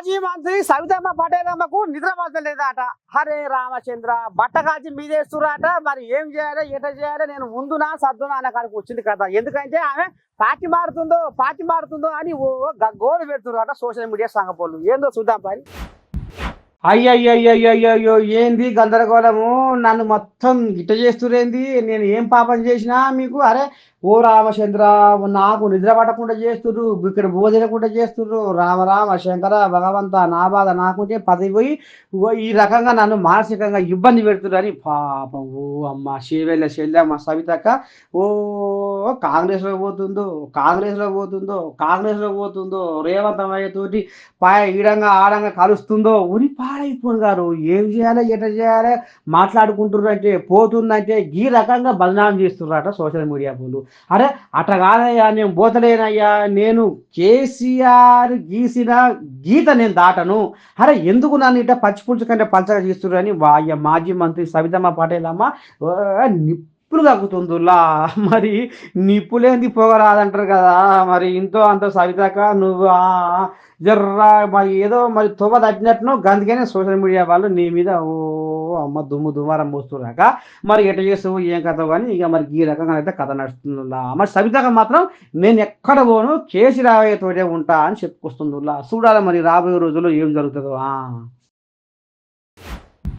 మాజీ మంత్రి సవితమ్మ పటేలమ్మకు నిద్ర పడతలేదట హరే రామచంద్ర బట్ట కాల్చి మీదేస్తురాట. మరి ఏం చేయాలి ఎట చేయాలి నేను ముందునా సద్దునా అన్న కాడికి వచ్చింది కదా. ఎందుకంటే ఆమె పార్టీ మారుతుందో పార్టీ మారుతుందో అని ఓ గ- గోలు పెడుతున్నారు సోషల్ మీడియా సంగపోలు ఏందో చూద్దాం పని అయ్యయ్యయ్యయ్యో ఏంది గందరగోళము? నన్ను మొత్తం గిట్ట చేస్తురేంది నేను ఏం పాపం చేసినా మీకు? అరే ఓ రామచంద్ర నాకు నిద్ర పట్టకుండా చేస్తుర్రు ఇక్కడ భోజనకుండా చేస్తుర్రు. రామ రామ శంకర భగవంత నా బాధ నాకుంటే పదిపోయి ఓ ఈ రకంగా నన్ను మానసికంగా ఇబ్బంది పెడుతుర్రని పాపం. ఓ అమ్మ శివెళ్ళ చెల్లెమ్మ సవితక్క ఓ కాంగ్రెస్లో పోతుందో కాంగ్రెస్లో పోతుందో కాంగ్రెస్లో పోతుందో రేవంత్ అయ్యతోటి పాయ ఈడంగా ఆడంగా కలుస్తుందో ఉరి పాడైపోను గారు. ఏం చేయాలి ఎట చేయాలి మాట్లాడుకుంటున్నారంటే పోతుందంటే ఈ రకంగా బదనాం చేస్తున్నారట సోషల్ మీడియా వాళ్ళు అరే అట కాదయ్యా నేను పోతలేనయ్యా నేను కేసీఆర్ గీసిన గీత నేను దాటను. అరే ఎందుకు నన్ను ఇట్ట పచ్చి కంటే పలచగా చేస్తున్నారని వాయ్య మాజీ మంత్రి సవితమ్మ పటేలమ్మ ఓ, నిప్పులు తగ్గుతుందిలా. మరి నిప్పులేంది పొగరాదంటారు కదా. మరి ఇంతో అంత సవితక నువ్వు జర్రా మరి ఏదో మరి తొవ్వ తట్టినట్టును గందుకనే సోషల్ మీడియా వాళ్ళు నీ మీద ఓ అమ్మ దుమ్ము దుమారం పోస్తున్నాక మరి ఎట చేస్తావు ఏం కథ కానీ ఇక మరి ఈ రకంగా అయితే కథ నడుస్తుందిలా. మరి సవితక మాత్రం నేను ఎక్కడ పోను కేసీ రావయ్యతోటే ఉంటా అని చెప్పుకొస్తుందిలా. చూడాలి మరి రాబోయే రోజుల్లో ఏం జరుగుతుందో. ఆ.